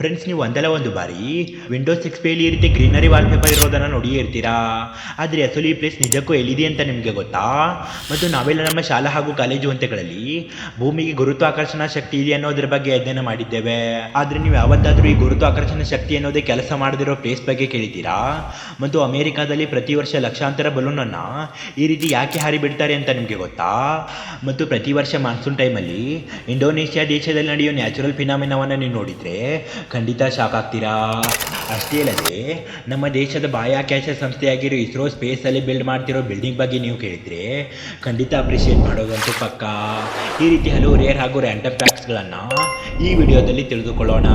Friends ನೀವು ಒಂದಲ್ಲ ಒಂದು ಬಾರಿ ವಿಂಡೋಸ್ ಸಿಕ್ಸ್ ಪೇಲಿ ಈ ರೀತಿ ಗ್ರೀನರಿ ವಾಲ್ಪೇಪರ್ ಇರೋದನ್ನ ನೋಡಿ ಇರ್ತೀರಾ? ಆದರೆ ಅಸಲು ಈ ಪ್ಲೇಸ್ ನಿಜಕ್ಕೂ ಎಲ್ಲಿದೆ ಅಂತ ನಿಮಗೆ ಗೊತ್ತಾ? ಮತ್ತು ನಾವೆಲ್ಲ ನಮ್ಮ ಶಾಲಾ ಹಾಗೂ ಕಾಲೇಜು ಹಂತಗಳಲ್ಲಿ ಭೂಮಿಗೆ ಗುರುತ್ವಾಕರ್ಷಣಾ ಶಕ್ತಿ ಇದೆ ಅನ್ನೋದ್ರ ಬಗ್ಗೆ ಅಧ್ಯಯನ ಮಾಡಿದ್ದೇವೆ. ಆದರೆ ನೀವು ಯಾವತ್ತಾದರೂ ಈ ಗುರುತ್ವಾಕರ್ಷಣ ಶಕ್ತಿ ಅನ್ನೋದೇ ಕೆಲಸ ಮಾಡದಿರೋ ಪ್ಲೇಸ್ ಬಗ್ಗೆ ಕೇಳಿದ್ದೀರಾ? ಮತ್ತು ಅಮೆರಿಕಾದಲ್ಲಿ ಪ್ರತಿ ವರ್ಷ ಲಕ್ಷಾಂತರ ಬಲೂನನ್ನು ಈ ರೀತಿ ಯಾಕೆ ಹಾರಿ ಬಿಡ್ತಾರೆ ಅಂತ ನಿಮಗೆ ಗೊತ್ತಾ? ಮತ್ತು ಪ್ರತಿ ವರ್ಷ ಮಾನ್ಸೂನ್ ಟೈಮಲ್ಲಿ ಇಂಡೋನೇಷ್ಯಾ ದೇಶದಲ್ಲಿ ನಡೆಯೋ ನ್ಯಾಚುರಲ್ ಫಿನಾಮಿನವನ್ನು ನೀವು ನೋಡಿದರೆ ಖಂಡಿತ ಶಾಕ್ ಆಗ್ತೀರಾ? ಅಷ್ಟೇ ಅಲ್ಲದೆ, ನಮ್ಮ ದೇಶದ ಬಾಹ್ಯಾಕಾಶ ಸಂಸ್ಥೆಯಾಗಿರೋ ಇಸ್ರೋ ಸ್ಪೇಸಲ್ಲಿ ಬಿಲ್ಡ್ ಮಾಡ್ತಿರೋ ಬಿಲ್ಡಿಂಗ್ ಬಗ್ಗೆ ನೀವು ಕೇಳಿದರೆ ಖಂಡಿತ ಅಪ್ರಿಷಿಯೇಟ್ ಮಾಡೋದಂತೂ ಪಕ್ಕ. ಈ ರೀತಿ ಹಲವು ರೇರ್ ಹಾಗೂ ರ್ಯಾಂಡಮ್ ಫ್ಯಾಕ್ಟ್ಸ್ಗಳನ್ನು ಈ ವಿಡಿಯೋದಲ್ಲಿ ತಿಳಿದುಕೊಳ್ಳೋಣ.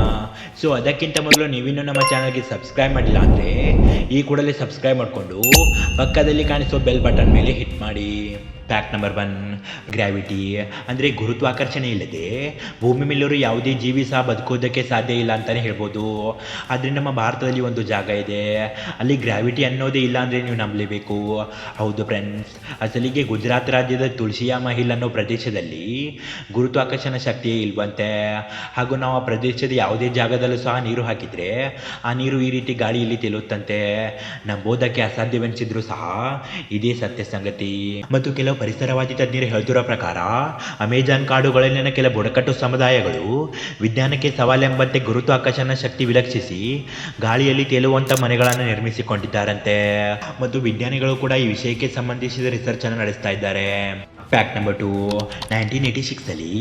ಸೊ ಅದಕ್ಕಿಂತ ಮೊದಲು ನೀವಿನ್ನೂ ನಮ್ಮ ಚಾನಲ್ಗೆ ಸಬ್ಸ್ಕ್ರೈಬ್ ಮಾಡಿಲ್ಲ ಅಂದರೆ, ಈ ಕೂಡಲೇ ಸಬ್ಸ್ಕ್ರೈಬ್ ಮಾಡಿಕೊಂಡು ಪಕ್ಕದಲ್ಲಿ ಕಾಣಿಸೋ ಬೆಲ್ ಬಟನ್ ಮೇಲೆ ಹಿಟ್ ಮಾಡಿ. ಫ್ಯಾಕ್ಟ್ ನಂಬರ್ ಒನ್ ಗ್ರಾವಿಟಿ ಅಂದರೆ ಗುರುತ್ವಾಕರ್ಷಣೆ ಇಲ್ಲದೆ ಭೂಮಿ ಮೇಲಿರೋ ಯಾವುದೇ ಜೀವಿ ಸಹ ಬದುಕೋದಕ್ಕೆ ಸಾಧ್ಯ ಇಲ್ಲ ಅಂತಲೇ ಹೇಳ್ಬೋದು. ಆದರೆ ನಮ್ಮ ಭಾರತದಲ್ಲಿ ಒಂದು ಜಾಗ ಇದೆ. ಅಲ್ಲಿ ಗ್ರಾವಿಟಿ ಅನ್ನೋದೇ ಇಲ್ಲ ಅಂದರೆ ನೀವು ನಂಬಲೇಬೇಕು. ಹೌದು ಫ್ರೆಂಡ್ಸ್ ಅಸಲಿಗೆ ಗುಜರಾತ್ ರಾಜ್ಯದ ತುಳಸಿಯಾ ಮಹಿಲ್ ಅನ್ನೋ ಪ್ರದೇಶದಲ್ಲಿ ಗುರುತ್ವಾಕರ್ಷಣ ಶಕ್ತಿಯೇ ಇಲ್ವಂತೆ. ಹಾಗೂ ನಾವು ಆ ಪ್ರದೇಶದ ಯಾವುದೇ ಜಾಗದಲ್ಲೂ ಸಹ ನೀರು ಹಾಕಿದರೆ ಆ ನೀರು ಈ ರೀತಿ ಗಾಳಿಯಲ್ಲಿ ತೇಲುತ್ತಂತೆ. ನಂಬೋದಕ್ಕೆ ಅಸಾಧ್ಯವೆನಿಸಿದ್ರು ಸಹ ಇದೇ ಸತ್ಯ ಸಂಗತಿ. ಮತ್ತು ಕೆಲವು ಪರಿಸರವಾದಿ ತಜ್ಞರು ಹೇಳ್ತಿರೋ ಪ್ರಕಾರ ಅಮೆಜಾನ್ ಕಾಡುಗಳಲ್ಲಿನ ಕೆಲ ಬುಡಕಟ್ಟು ಸಮುದಾಯಗಳು ವಿಜ್ಞಾನಕ್ಕೆ ಸವಾಲೆಂಬಂತೆ ಗುರುತ್ವಾಕರ್ಷಣ ಶಕ್ತಿ ವಿಲಕ್ಷಿಸಿ ಗಾಳಿಯಲ್ಲಿ ತೇಲುವಂಥ ಮನೆಗಳನ್ನು ನಿರ್ಮಿಸಿಕೊಂಡಿದ್ದಾರಂತೆ. ಮತ್ತು ವಿಜ್ಞಾನಿಗಳು ಕೂಡ ಈ ವಿಷಯಕ್ಕೆ ಸಂಬಂಧಿಸಿದ ರಿಸರ್ಚ್ ಅನ್ನು ನಡೆಸ್ತಾ ಇದ್ದಾರೆ. Fact number two nineteen eighty ಸಿಕ್ಸಲ್ಲಿ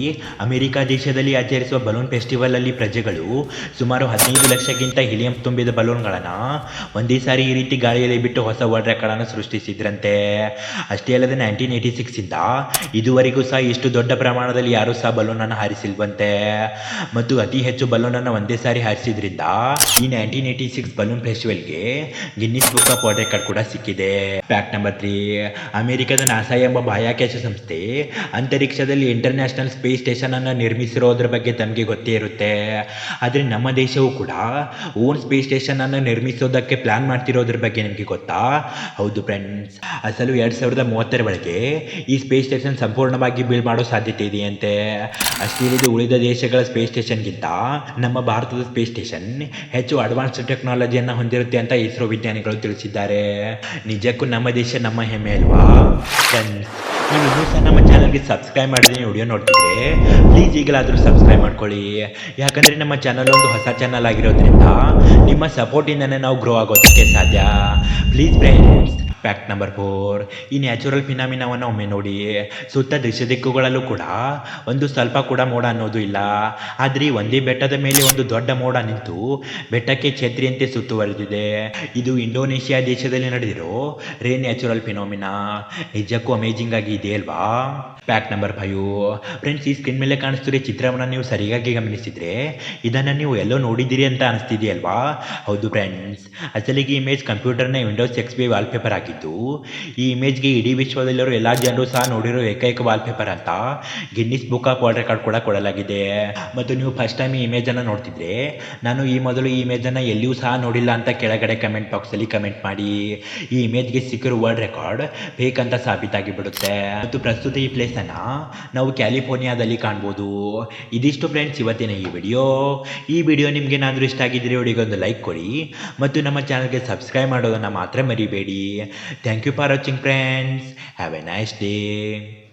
America ದೇಶದಲ್ಲಿ ಆಚರಿಸುವ ಬಲೂನ್ ಫೆಸ್ಟಿವಲಲ್ಲಿ ಪ್ರಜೆಗಳು ಸುಮಾರು ಹದಿನೈದು ಲಕ್ಷಕ್ಕಿಂತ ಹಿಲಿಯಂ ತುಂಬಿದ ಬಲೂನ್ಗಳನ್ನು ಒಂದೇ ಸಾರಿ ಈ ರೀತಿ ಗಾಳಿಯಲ್ಲಿ ಬಿಟ್ಟು ಹೊಸ ವರ್ಲ್ಡ್ ರೆಕಾರ್ಡನ್ನು ಸೃಷ್ಟಿಸಿದ್ರಂತೆ. ಅಷ್ಟೇ ಅಲ್ಲದೆ ನೈನ್ಟೀನ್ ಏಯ್ಟಿ ಸಿಕ್ಸಿಂದ ಇದುವರೆಗೂ ಸಹ ಇಷ್ಟು ದೊಡ್ಡ ಪ್ರಮಾಣದಲ್ಲಿ ಯಾರೂ ಸಹ ಬಲೂನನ್ನು ಹಾರಿಸಿಲ್ವಂತೆ. ಮತ್ತು ಅತಿ ಹೆಚ್ಚು ಬಲೂನನ್ನು ಒಂದೇ ಸಾರಿ ಹಾರಿಸಿದ್ರಿಂದ ಈ nineteen eighty six balloon ಫೆಸ್ಟಿವಲ್ಗೆ Guinness book of world record ಕೂಡ ಸಿಕ್ಕಿದೆ. ಫ್ಯಾಕ್ಟ್ ನಂಬರ್ ತ್ರೀ ಅಮೆರಿಕದ ನಾಸಾ ಎಂಬ ಬಾಹ್ಯಾಕಾಶ ಸಂಸ್ಥೆ ಅಂತರಿಕ್ಷದಲ್ಲಿ ಇಂಟರ್ನ್ಯಾಷನಲ್ ಸ್ಪೇಸ್ ಸ್ಟೇಷನ್ ಅನ್ನು ನಿರ್ಮಿಸಿರೋದ್ರ ಬಗ್ಗೆ ತಮಗೆ ಗೊತ್ತೇ ಇರುತ್ತೆ. ಆದರೆ ನಮ್ಮ ದೇಶವೂ ಕೂಡ ಓನ್ ಸ್ಪೇಸ್ ಸ್ಟೇಷನ್ ಅನ್ನು ನಿರ್ಮಿಸೋದಕ್ಕೆ ಪ್ಲಾನ್ ಮಾಡ್ತಿರೋದ್ರ ಬಗ್ಗೆ ನಿಮಗೆ ಗೊತ್ತಾ? ಹೌದು ಫ್ರೆಂಡ್ಸ್ ಅಸಲು ಎರಡು ಸಾವಿರದ ಮೂವತ್ತರ ಒಳಗೆ ಈ ಸ್ಪೇಸ್ ಸ್ಟೇಷನ್ ಸಂಪೂರ್ಣವಾಗಿ ಬಿಲ್ ಮಾಡೋ ಸಾಧ್ಯತೆ ಇದೆಯಂತೆ. ಅಷ್ಟೇ ಅಲ್ಲದೆ ಉಳಿದ ದೇಶಗಳ ಸ್ಪೇಸ್ ಸ್ಟೇಷನ್ಗಿಂತ ನಮ್ಮ ಭಾರತದ ಸ್ಪೇಸ್ ಸ್ಟೇಷನ್ ಹೆಚ್ಚು ಅಡ್ವಾನ್ಸ್ಡ್ ಟೆಕ್ನಾಲಜಿಯನ್ನು ಹೊಂದಿರುತ್ತೆ ಅಂತ ಇಸ್ರೋ ವಿಜ್ಞಾನಿಗಳು ತಿಳಿಸಿದ್ದಾರೆ. ನಿಜಕ್ಕೂ ನಮ್ಮ ದೇಶ ನಮ್ಮ ಹೆಮ್ಮೆ ಅಲ್ವಾ? ಫ್ರೆಂಡ್ಸ್ ನೀವು ಇನ್ನೂ ನಮ್ಮ ಚಾನಲ್ಗೆ ಸಬ್ಸ್ಕ್ರೈಬ್ ಮಾಡಿದ್ರೆ ವಿಡಿಯೋ ನೋಡ್ತಿದ್ರೆ ಪ್ಲೀಸ್ ಈಗಲಾದರೂ ಸಬ್ಸ್ಕ್ರೈಬ್ ಮಾಡ್ಕೊಳ್ಳಿ. ಯಾಕಂದರೆ ನಮ್ಮ ಚಾನಲ್ ಒಂದು ಹೊಸ ಚಾನಲ್ ಆಗಿರೋದ್ರಿಂದ, ನಿಮ್ಮ ಸಪೋರ್ಟಿಂದನೇ ನಾವು ಗ್ರೋ ಆಗೋದಕ್ಕೆ ಸಾಧ್ಯ. Please friends fact number four ಈ ನ್ಯಾಚುರಲ್ ಫಿನಾಮಿನಾವನ್ನು ಒಮ್ಮೆ ನೋಡಿ. ಸುತ್ತ ದೃಶ್ಯ ದಿಕ್ಕುಗಳಲ್ಲೂ ಕೂಡ ಒಂದು ಸ್ವಲ್ಪ ಕೂಡ ಮೋಡ ಅನ್ನೋದು ಇಲ್ಲ. ಆದರೆ ಒಂದೇ ಬೆಟ್ಟದ ಮೇಲೆ ಒಂದು ದೊಡ್ಡ ಮೋಡ ನಿಂತು ಬೆಟ್ಟಕ್ಕೆ ಛತ್ರಿಯಂತೆ ಸುತ್ತುವರೆದಿದೆ ಇದು ಇಂಡೋನೇಷ್ಯಾ ದೇಶದಲ್ಲಿ ನಡೆದಿರೋ ರೇ ನ್ಯಾಚುರಲ್ ಫಿನೋಮಿನಾ ನಿಜಕ್ಕೂ ಅಮೇಜಿಂಗ್ ಆಗಿ ಇದೆ ಅಲ್ವಾ? ಫ್ಯಾಕ್ಟ್ ನಂಬರ್ ಫೈವ್ ಫ್ರೆಂಡ್ಸ್ ಈ ಸ್ಕ್ರೀನ್ ಮೇಲೆ ಕಾಣಿಸ್ತಿರೋ ಚಿತ್ರವನ್ನು ನೀವು ಸರಿಯಾಗಿ ಗಮನಿಸಿದ್ರೆ ಇದನ್ನು ನೀವು ಎಲ್ಲೋ ನೋಡಿದ್ದೀರಿ ಅಂತ ಅನಿಸ್ತಿದೆಯಲ್ವಾ ಹೌದು ಫ್ರೆಂಡ್ಸ್ ಅಸಲಿಗೆ ಇಮೇಜ್ ಕಂಪ್ಯೂಟರ್ನ ವಿಂಡೋಸ್ ಎಕ್ಸ್ ಬಿ ವಾಲ್ಪೇಪರ್ ಆಗಿದ್ದು, ಈ ಇಮೇಜ್ಗೆ ಇಡೀ ವಿಶ್ವದಲ್ಲಿರೋ ಎಲ್ಲ ಜನರು ಸಹ ನೋಡಿರೋ ಏಕೈಕ ವಾಲ್ಪೇಪರ್ ಅಂತ Guinness book of world record ಕೂಡ ಕೊಡಲಾಗಿದೆ. ಮತ್ತು ನೀವು ಫಸ್ಟ್ ಟೈಮ್ ಈ ಇಮೇಜನ್ನು ನೋಡ್ತಿದ್ರೆ, ನಾನು ಈ ಮೊದಲು ಈ ಇಮೇಜನ್ನು ಎಲ್ಲಿಯೂ ಸಹ ನೋಡಿಲ್ಲ ಅಂತ ಕೆಳಗಡೆ ಕಮೆಂಟ್ ಬಾಕ್ಸಲ್ಲಿ ಕಮೆಂಟ್ ಮಾಡಿ, ಈ ಇಮೇಜ್ಗೆ ಸಿಕ್ಕಿರೋ ವರ್ಲ್ಡ್ ರೆಕಾರ್ಡ್ ಬೇಕಂತ ಸಾಬೀತಾಗಿ ಬಿಡುತ್ತೆ ಮತ್ತು ಪ್ರಸ್ತುತ ಈ ಪ್ಲೇಸನ್ನು ನಾವು ಕ್ಯಾಲಿಫೋರ್ನಿಯಾದಲ್ಲಿ ಕಾಣ್ಬೋದು. ಇದಿಷ್ಟು ಫ್ರೆಂಡ್ಸ್ ಇವತ್ತಿನ ಈ ವಿಡಿಯೋ ಈ ವಿಡಿಯೋ ನಿಮ್ಗೆ ಏನಾದರೂ ಇಷ್ಟ ಆಗಿದ್ರೆ ವಿಡಿಯೋಗೆ ಒಂದು ಲೈಕ್ ಕೊಡಿ. ಮತ್ತು ನಮ್ಮ ಚಾನಲ್ಗೆ ಸಬ್ಸ್ಕ್ರೈಬ್ ಮಾಡೋದನ್ನು ಮಾತ್ರ ಮರಿಬೇಡಿ. Thank you for watching friends. Have a nice day.